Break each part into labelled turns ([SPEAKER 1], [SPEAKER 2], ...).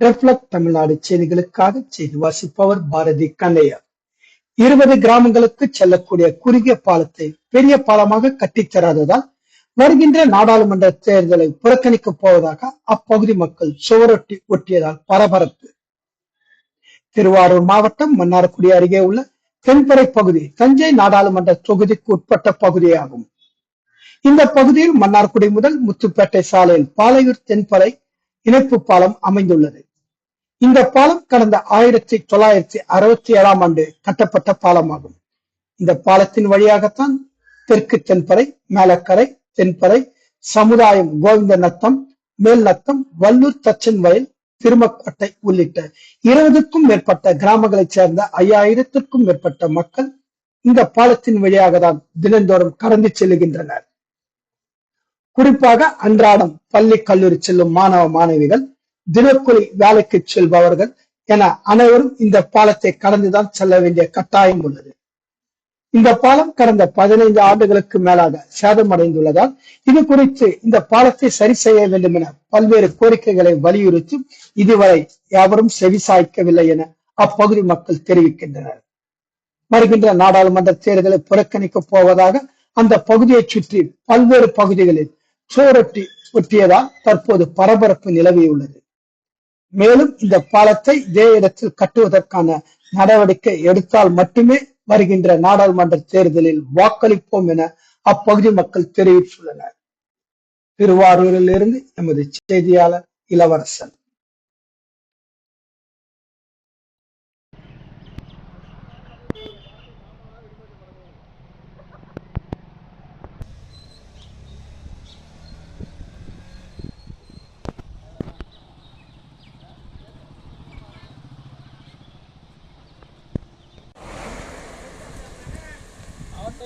[SPEAKER 1] Reflect Tamil Nadu செய்திகளுக்காக செய்தி வாசிப்பவர் பாரதி கண்ணையா இருபது கிராமங்களுக்கு செல்லக்கூடிய குறுகிய பாலத்தை பெரிய பாலமாக கட்டித்தராததால் வருகின்ற நாடாளுமன்ற தேர்தலை புறக்கணிக்கப் போவதாக அப்பகுதி மக்கள் சுவரொட்டி ஒட்டியதால் பரபரப்பு. திருவாரூர் மாவட்டம் மன்னார்குடி அருகே உள்ள தென்பறை பகுதி தஞ்சை நாடாளுமன்ற தொகுதிக்கு உட்பட்ட பகுதியாகும். இந்த பகுதியில் மன்னார்குடி முதல் முத்துப்பேட்டை சாலையில் பாலையூர் தென்பறை இணைப்பு பாலம் அமைந்துள்ளது. இந்த பாலம் கடந்த ஆயிரத்தி தொள்ளாயிரத்தி அறுபத்தி ஏழாம் ஆண்டு கட்டப்பட்ட பாலமாகும். இந்த பாலத்தின் வழியாகத்தான் தெற்கு தென்பறை மேலக்கரை தென்பறை சமுதாயம் கோவிந்த நத்தம் மேல் நத்தம் வல்லூர் தச்சன் வயல் திருமக்கோட்டை உள்ளிட்ட இருபதுக்கும் மேற்பட்ட கிராமங்களைச் சேர்ந்த ஐயாயிரத்திற்கும் மேற்பட்ட மக்கள் இந்த பாலத்தின் வழியாக தான் தினந்தோறும் கடந்து செல்லுகின்றனர் குறிப்பாக அன்றாடம் பள்ளி கல்லூரி செல்லும் மாணவ மாணவிகள் தினக்கூலி வேலைக்கு செல்பவர்கள் என அனைவரும் இந்த பாலத்தை கடந்துதான் செல்ல வேண்டிய கட்டாயம் உள்ளது. இந்த பாலம் கடந்த பதினைந்து ஆண்டுகளுக்கு மேலாக சேதமடைந்துள்ளதால் இது குறித்து இந்த பாலத்தை சரி செய்ய வேண்டும் என பல்வேறு கோரிக்கைகளை வலியுறுத்தி இதுவரை யாவரும் செவிசாய்க்கவில்லை என அப்பகுதி மக்கள் தெரிவிக்கின்றனர். வருகின்ற நாடாளுமன்ற தேர்தலை புறக்கணிக்கப் போவதாக அந்த பகுதியை சுற்றி பல்வேறு பகுதிகளில் சுவரொட்டி ஒட்டியதால் தற்போது பரபரப்பு நிலவியுள்ளது. மேலும் இந்த பாலத்தை இதே இடத்தில் கட்டுவதற்கான நடவடிக்கை எடுத்தால் மட்டுமே வருகின்ற நாடாளுமன்ற தேர்தலில் வாக்களிப்போம் என அப்பகுதி மக்கள் தெரிவித்துள்ளனர். திருவாரூரில் இருந்து எமது செய்தியாளர் இளவரசன்.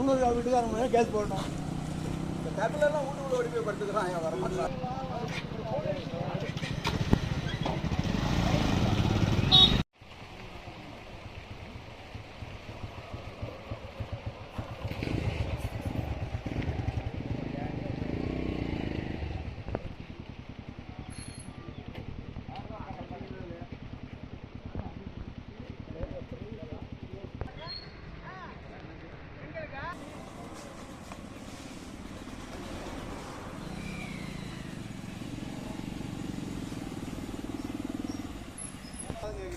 [SPEAKER 2] முந்நூறு வீட்டுக்காரங்க கேஸ் போடணும். இந்த கட்டிலெல்லாம் வீட்டுக்குள்ள ஓடி போய் படுத்துக்கிறான் வர மாட்டான்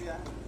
[SPEAKER 2] Yeah.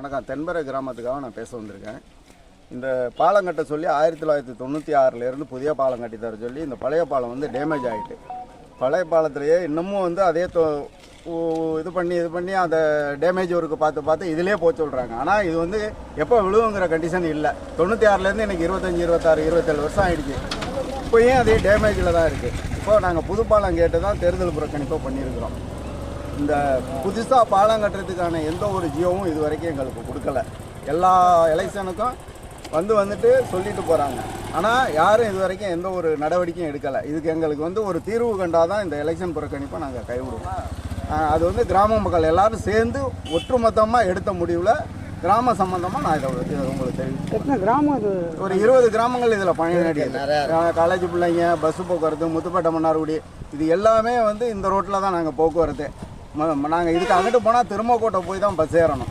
[SPEAKER 3] வணக்கம். தென்பரை கிராமத்துக்காக நான் பேச வந்திருக்கேன். இந்த பாலம் கட்ட சொல்லி ஆயிரத்தி தொள்ளாயிரத்தி தொண்ணூற்றி ஆறிலேருந்து புதிய பாலம் கட்டி தர சொல்லி இந்த பழைய பாலம் வந்து டேமேஜ் ஆகிட்டு பழைய பாலத்திலேயே இன்னமும் வந்து அதே தொ இது பண்ணி இது பண்ணி அந்த டேமேஜ் ஒர்க்கு பார்த்து பார்த்து இதிலே போக சொல்கிறாங்க ஆனால் இது வந்து எப்போ விழுவுங்கிற கண்டிஷன் இல்லை. தொண்ணூற்றி ஆறுலேருந்து எனக்கு இருபத்தஞ்சி இருபத்தாறு இருபத்தேழு வருஷம் ஆகிடுச்சு இப்போயும் அதே டேமேஜில் தான் இருக்குது இப்போ நாங்கள் புது பாலம் கேட்டு தான் தேர்தல் புறக்கணிப்பை பண்ணியிருக்கிறோம். இந்த புதுசாக பாலம் கட்டுறதுக்கான எந்த ஒரு ஜியோவும் இது வரைக்கும் எங்களுக்கு கொடுக்கல. எல்லா எலெக்ஷனுக்கும் வந்து வந்துட்டு சொல்லிட்டு போகிறாங்க ஆனால் யாரும் இது வரைக்கும் எந்த ஒரு நடவடிக்கையும் எடுக்கலை. இதுக்கு எங்களுக்கு வந்து ஒரு தீர்வு கண்டால் தான் இந்த எலெக்ஷன் புறக்கணிப்பை நாங்கள் கைவிடுவோம். அது வந்து கிராம மக்கள் எல்லாரும் சேர்ந்து ஒட்டுமொத்தமாக எடுத்த முடிவில் கிராம சம்பந்தமாக நான் இதை உங்களுக்கு
[SPEAKER 1] எத்தனை கிராமம்
[SPEAKER 3] ஒரு இருபது கிராமங்கள் இதில் பயனடையுது காலேஜ் பிள்ளைங்க பஸ் போக்குவரத்து முத்துப்பேட்டை மன்னார்குடி இது எல்லாமே வந்து இந்த ரோட்டில் தான் நாங்கள் போக்குவரத்து. நாங்கள் இதுக்கு அங்கிட்டு போனால் திருமக்கோட்டை போய் தான் பஸ் ஏறணும்.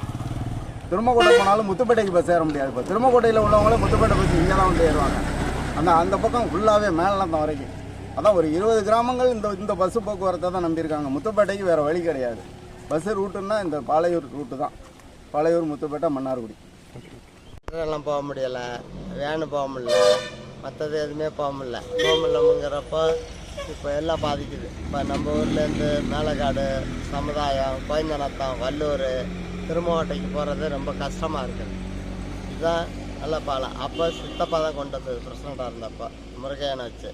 [SPEAKER 3] திருமக்கோட்டை போனாலும் முத்துப்பேட்டைக்கு பஸ் ஏற முடியாது இப்போ. திருமக்கோட்டையில் உள்ளவங்களே முத்துப்பேட்டை பஸ் இங்கே தான் வந்து ஏறுவாங்க. அந்த அந்த பக்கம் ஃபுல்லாகவே மேலந்தான் வரைக்கும். அதான் ஒரு இருபது கிராமங்கள் இந்த இந்த பஸ் போக்குவரத்தை தான் நம்பியிருக்காங்க. முத்துப்பேட்டைக்கு வேறு வழி கிடையாது. பஸ் ரூட்டுன்னா இந்த பாளையூர் ரூட்டு தான். பாளையூர் முத்துப்பேட்டை மன்னார்குடி.
[SPEAKER 4] எல்லாம் போக முடியலை. வேனு போக முடியல. மற்றது எதுவுமே போக முடியல. போக முடியலங்கிறப்போ இப்போ எல்லாம் பாதிக்குது. இப்போ நம்ம ஊர்லேருந்து மேலக்காடு சமுதாயம் கோயந்தநத்தம் வல்லூர் திருமாவட்டைக்கு போகிறது ரொம்ப கஷ்டமாக இருக்குது இதுதான் நல்ல பாலம் அப்போ சித்தப்பா தான் கொண்டு வந்தது பிரசிடண்டாக இருந்தப்போ முருகையனை வச்சு.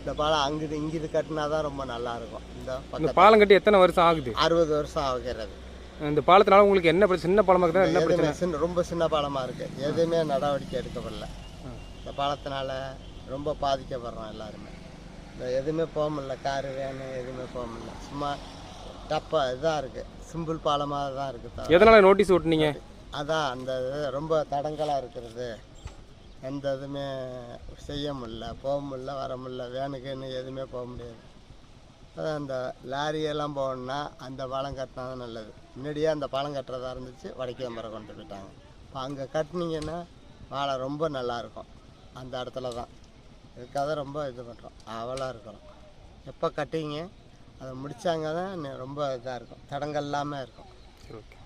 [SPEAKER 4] இந்த பாலம் அங்கிட்டு இங்கிட்டு கட்டினா தான் ரொம்ப நல்லாயிருக்கும் இந்த
[SPEAKER 5] பாலம் கட்டி எத்தனை வருஷம் ஆகுது?
[SPEAKER 4] அறுபது வருஷம் ஆகிறது
[SPEAKER 5] இந்த பாலத்தினால உங்களுக்கு என்ன பிரச்சனை சின்ன பாலமாக இருந்தால் என்ன பிரச்சனை?
[SPEAKER 4] சின்ன ரொம்ப சின்ன பாலமாக இருக்குது எதுவுமே நடவடிக்கை எடுக்கப்படல. இந்த பாலத்தினால ரொம்ப பாதிக்கப்படுறோம் எல்லாருமே. எதுவுமே போக முடியல. காரு வேனு எதுவுமே போக முடியல. சும்மா டப்பாக இதாக இருக்குது சிம்பிள் பாலமாக தான் இருக்குது
[SPEAKER 5] எதனால் நோட்டீஸ் ஓட்டுனீங்க
[SPEAKER 4] அதான் அந்த இது ரொம்ப தடங்கலாக இருக்கிறது. எந்த இதுவுமே செய்ய முடியல. போக முடியல வர முடியல. வேனுக்குன்னு எதுவுமே போக முடியாது. அதான் அந்த லாரியெல்லாம் போகணுன்னா அந்த பாலம் கட்டினா தான் நல்லது. முன்னாடியே அந்த பாலம் கட்டுறதா இருந்துச்சு. வடக்கேம்பரை கொண்டு போயிட்டாங்க. இப்போ அங்கே கட்டினீங்கன்னா பாலம் ரொம்ப நல்லாயிருக்கும் அந்த இடத்துல தான். இதுக்காக ரொம்ப இது பண்ணுறோம் அவலாக இருக்கிறோம். எப்போ கட்டிங்க அதை முடித்தாங்க தான் ரொம்ப இதாக இருக்கும். தடங்கள் இல்லாமல் இருக்கும்.
[SPEAKER 5] ஓகே